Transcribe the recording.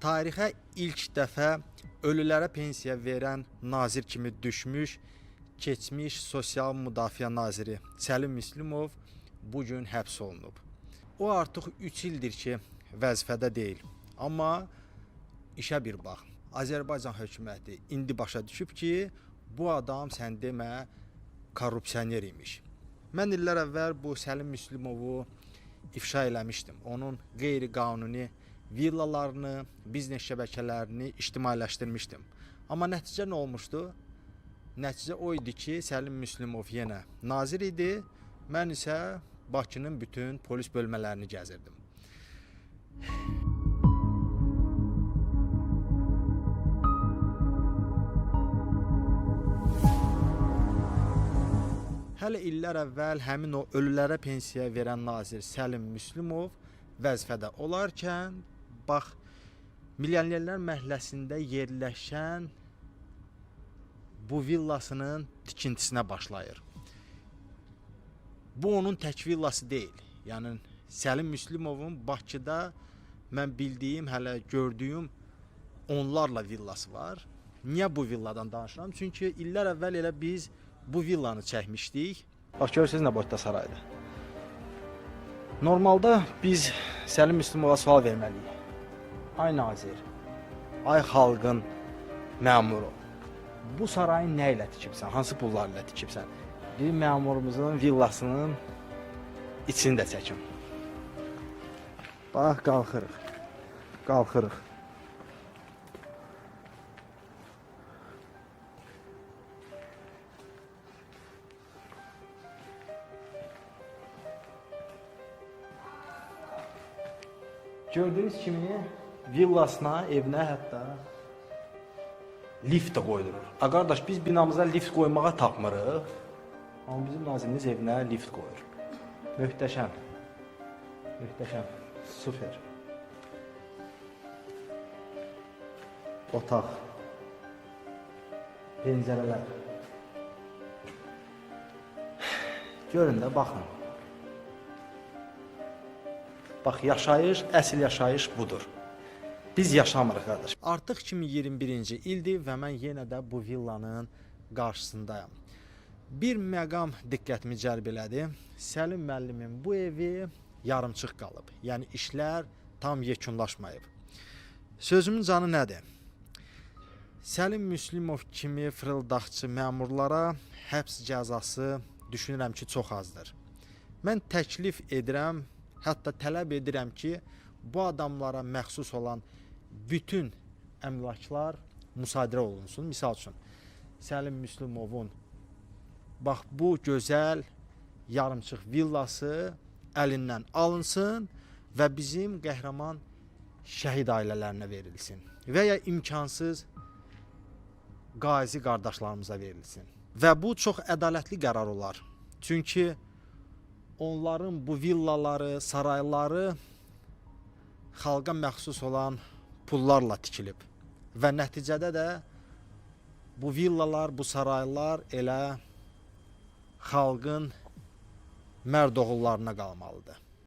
tarixə ilk dəfə ölülərə pensiya verən nazir kimi düşmüş keçmiş sosial müdafiə naziri Səlim Müslümov bu gün həbs olunub. O artıq 3 ildir ki, vəzifədə deyil. Amma işə bir bax. Azərbaycan hökuməti indi başa düşüb ki, bu adam sən demə korrupsioner imiş. Mən illər əvvəl bu Səlim Müslümovu ifşa eləmişdim. Onun qeyri-qanuni villalarını, biznes şəbəkələrini ictimailəşdirmişdim. Amma nəticə nə olmuşdu? Nəticə o idi ki, Səlim Müslümov yenə nazir idi. Mən isə Bakının bütün polis bölmələrini gəzirdim. Hələ illər əvvəl həmin o ölülərə pensiya verən nazir Səlim Müslümov vəzifədə olarkən bax Milyonerlər məhəlləsində yerləşən bu villasının tikintisinə başlayır. Bu onun tək villası deyil. Yəni Səlim Müslümovun Bakıda mən bildiyim, hələ gördüyüm onlarla villası var. Niyə bu villadan danışıram? Çünki illər əvvəl elə biz bu villanı çəkmişdik. Bax görürsüz nə boyda saraydır. Normalda biz Səlim Müslümova sual verməliyik. Ay nazir, ay xalqın məmuru. Bu sarayı nə ilə tikibsən? Hansı pullarla tikibsən? Bir məmurumuzun villasının içini də çəkim. Bax qalxırıq. Qalxırıq. Gördüyünüz kimi villasına, evinə hətta lift də qoydurur. A qardaş biz binamıza lift qoymağa tapmırıq. Amma bizim nazirimiz evinə lift qoyur. Möhtəşəm. Möhtəşəm. Super. Otaq. Pəncərələr. Görün də baxın. Bax yaşayış, əsl yaşayış budur. Biz yaşamırıq qardaş. Artıq 2021-ci ildir və mən yenə də bu villanın qarşısındayam. Bir məqam diqqətimi cəlb elədi. Səlim müəllimin bu evi yarımçıq qalıb. Yəni işlər tam yekunlaşmayıb. Sözümün canı nədir? Səlim Müslümov kimi fırıldaqçı məmurlara həbs cəzası düşünürəm ki, çox azdır. Mən təklif edirəm, hətta tələb edirəm ki, bu adamlara məxsus olan bütün əmlaklar müsadirə olunsun. Misal üçün Səlim Müslümovun bax bu gözəl yarımçıq villası əlindən alınsın və bizim qəhrəman şəhid ailələrinə verilsin və ya imkansız qazi qardaşlarımıza verilsin. Və bu çox ədalətli qərar olar. Çünki onların bu villaları, sarayları xalqa məxsus olan pullarla tikilib. Və nəticədə də bu villalar, bu saraylar elə xalqın mərd oğullarına qalmalıdır.